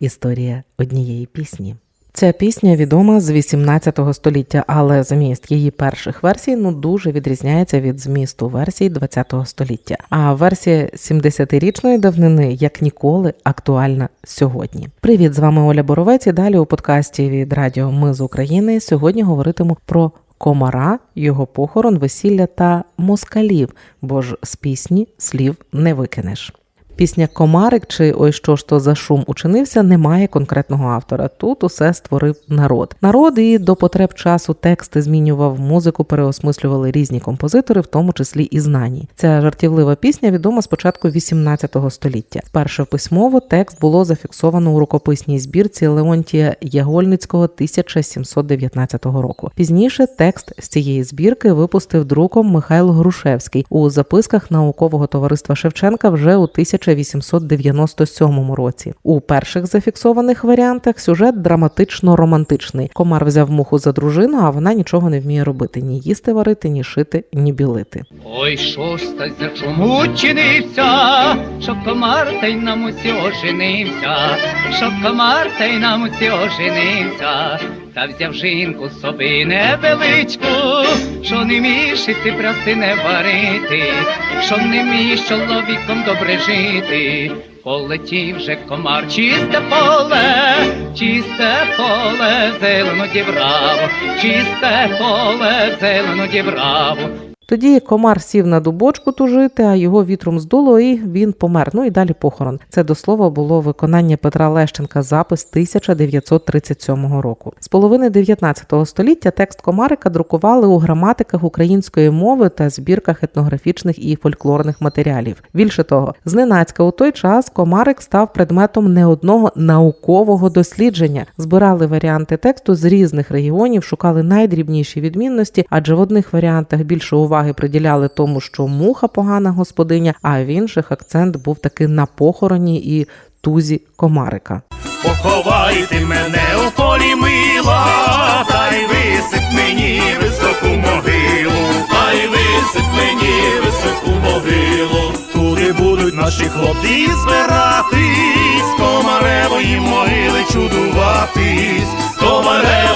Історія однієї пісні. Ця пісня відома з 18 століття, але зміст її перших версій ну дуже відрізняється від змісту версій 20 століття. А версія 70-річної давнини як ніколи актуальна сьогодні. Привіт, з вами Оля Боровець. І далі у подкасті від Радіо Ми з України сьогодні говоритиму про комара, його похорон, весілля та москалів, бо ж з пісні слів не викинеш. Пісня Комарик чи Ой, що ж то за шум учинився, немає конкретного автора. Тут усе створив народ. Народ і до потреб часу тексти змінював, музику переосмислювали різні композитори, в тому числі і знані. Ця жартівлива пісня відома з початку 18 століття. Перше письмово текст було зафіксовано у рукописній збірці Леонтія Ягольницького 1719 року. Пізніше текст з цієї збірки випустив друком Михайло Грушевський у записках наукового товариства Шевченка вже у 1897 році. У перших зафіксованих варіантах сюжет драматично-романтичний. Комар взяв муху за дружину, а вона нічого не вміє робити: ні їсти варити, ні шити, ні білити. Ой, що ж чому чинився, що комар та й на мусі оженився, що комар та й на мусі оженився, та взяв жінку собі невеличку, що не мішити, праси не варити, що не вмієш чоловіком добре жити. Полетів же комар, чисте поле, чисте поле, зелено дібраво, чисте поле, зелено дібраво. Тоді комар сів на дубочку тужити, а його вітром здуло, і він помер. Ну і далі похорон. Це до слова було виконання Петра Лещенка, запис 1937 року. З половини 19 століття текст комарика друкували у граматиках української мови та збірках етнографічних і фольклорних матеріалів. Більше того, зненацька у той час комарик став предметом не одного наукового дослідження. Збирали варіанти тексту з різних регіонів, шукали найдрібніші відмінності, адже в одних варіантах більше уваги приділяли тому, що муха погана господиня, а в інших акцент був таки на похороні і тузі комарика. Поховайте мене у полі мила, та й висип мені високу могилу, та й висип мені високу могилу. Туди будуть наші хлопці збиратись, комаревої могили чудуватись,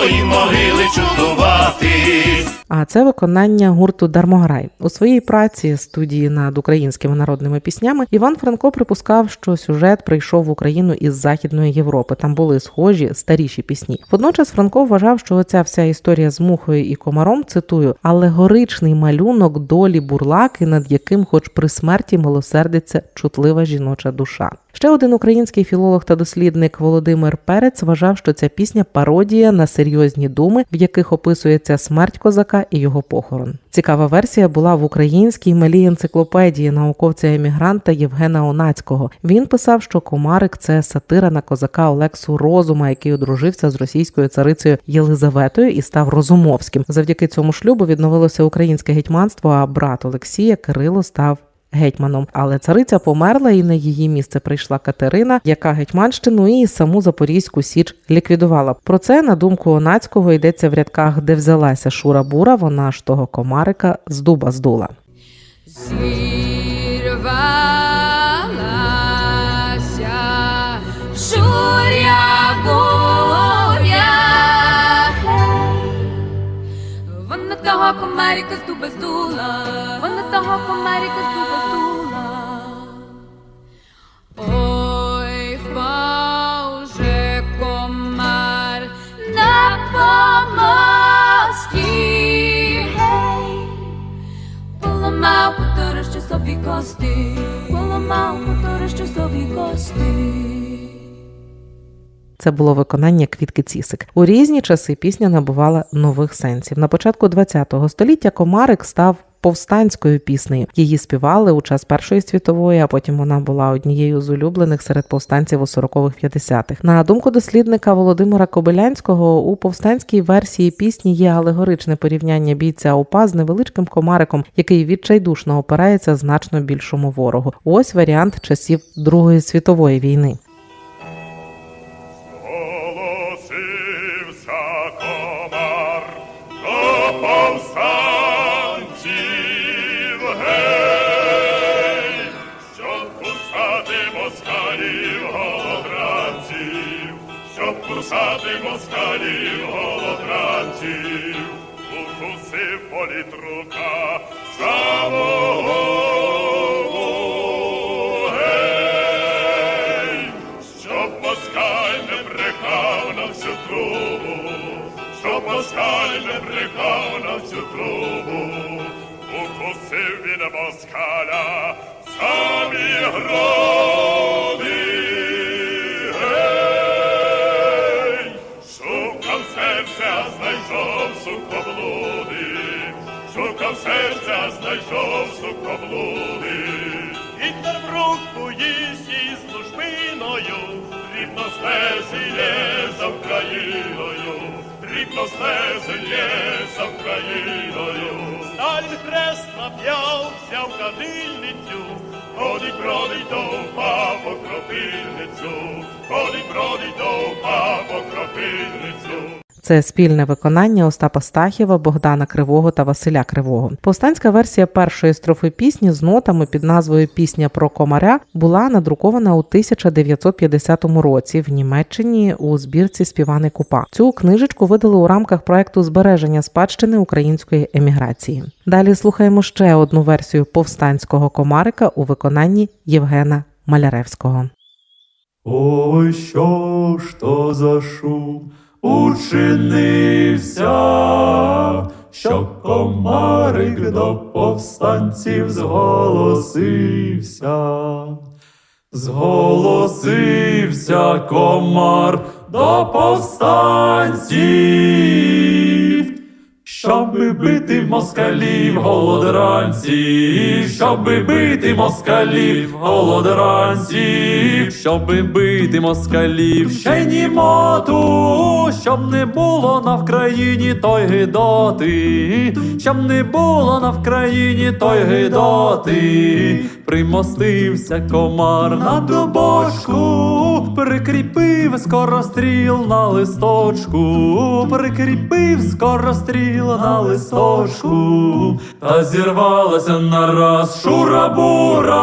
комаревої могили чудуватись. А це виконання гурту Дармограй у своїй праці студії над українськими народними піснями. Іван Франко припускав, що сюжет прийшов в Україну із Західної Європи. Там були схожі старіші пісні. Водночас Франко вважав, що оця вся історія з мухою і комаром цитую алегоричний малюнок долі бурлаки, над яким, хоч при смерті, милосердиться чутлива жіноча душа. Ще один український філолог та дослідник Володимир Перець вважав, що ця пісня пародія на серйозні думи, в яких описується смерть козака і його похорон. Цікава версія була в українській малій енциклопедії науковця-емігранта Євгена Онацького. Він писав, що комарик це сатира на козака Олексу Розума, який одружився з російською царицею Єлизаветою і став Розумовським. Завдяки цьому шлюбу відновилося українське гетьманство. А брат Олексія Кирило став гетьманом. Але цариця померла, і на її місце прийшла Катерина, яка гетьманщину і саму Запорізьку січ ліквідувала. Про це на думку Онацького йдеться в рядках, де взялася Шура Бура. Вона ж того комарика з дуба здула. Зірвалася вона того комарика з дуба здула, вона того дуба здула. Ой, впав же комар на помості, Поламав поторощу собі кости, поламав поторощу собі кости. Це було виконання квітки цісик. У різні часи пісня набувала нових сенсів. На початку ХХ століття комарик став повстанською піснею. Її співали у час Першої світової, а потім вона була однією з улюблених серед повстанців у 40-х 50-х. На думку дослідника Володимира Кобилянського, у повстанській версії пісні є алегоричне порівняння бійця УПА з невеличким комариком, який відчайдушно опирається значно більшому ворогу. Ось варіант часів Другої світової війни. Кусати москалів голодранців, укусив політрука самого гей, щоб не брехав на всю трубу, щоб москаль не брехав на всю трубу, укусив він москаля самі груди. Знайшов сукоблуди. Вітер в руку їсть із службиною, рідно слезіє за Україною, рідно слезіє за Україною. Сталь хрест нап'яв, взяв кадильницю, ходить, бродить до упа по кропильницю, ходить, бродить до упа по кропильницю. Це спільне виконання Остапа Стахєва, Богдана Кривого та Василя Кривого. Повстанська версія першої строфи пісні з нотами під назвою Пісня про комаря була надрукована у 1950 році в Німеччині у збірці Співаний Купа. Цю книжечку видали у рамках проекту збереження спадщини української еміграції. Далі слухаємо ще одну версію повстанського комарика у виконанні Євгена Маляревського. Ой, що ж то за шум учинився, що комарик до повстанців зголосився. Зголосився комар до повстанців, Щоби бити москалів голодранців, щоби бити москалів голодранців, щоби бити москалів, ще німоту, щоб не було на Вкраїні той гидоти, щоб не було на Вкраїні той гидоти, примостився комар на дубочку, прикріпив скоростріл на листочку, прикріпив скоростріл на листочку, та зірвалася нараз шура-бура,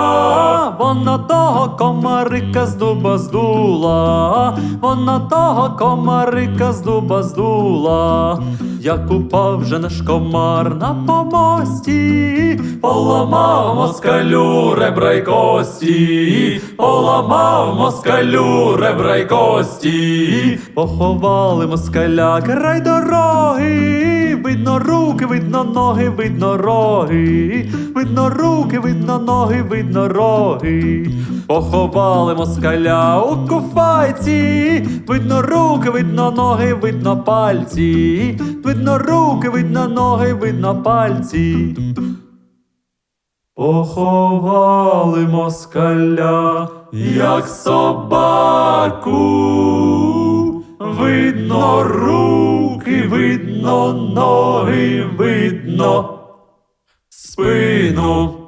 вона того комарика з дуба здула, вона того комарика з дуба здула. Як упав же наш комар на помості, поламав москалю ребра й кості, поламав москалю ребра й кості, поховали москаля край дороги, видно руки, видно ноги, видно роги, видно руки, видно ноги, видно роги. Поховали москаля у куфайці, видно руки, видно ноги, видно пальці, видно руки, видно ноги, видно пальці. Поховали москаля, як собаку, видно руки, видно ноги, видно спину.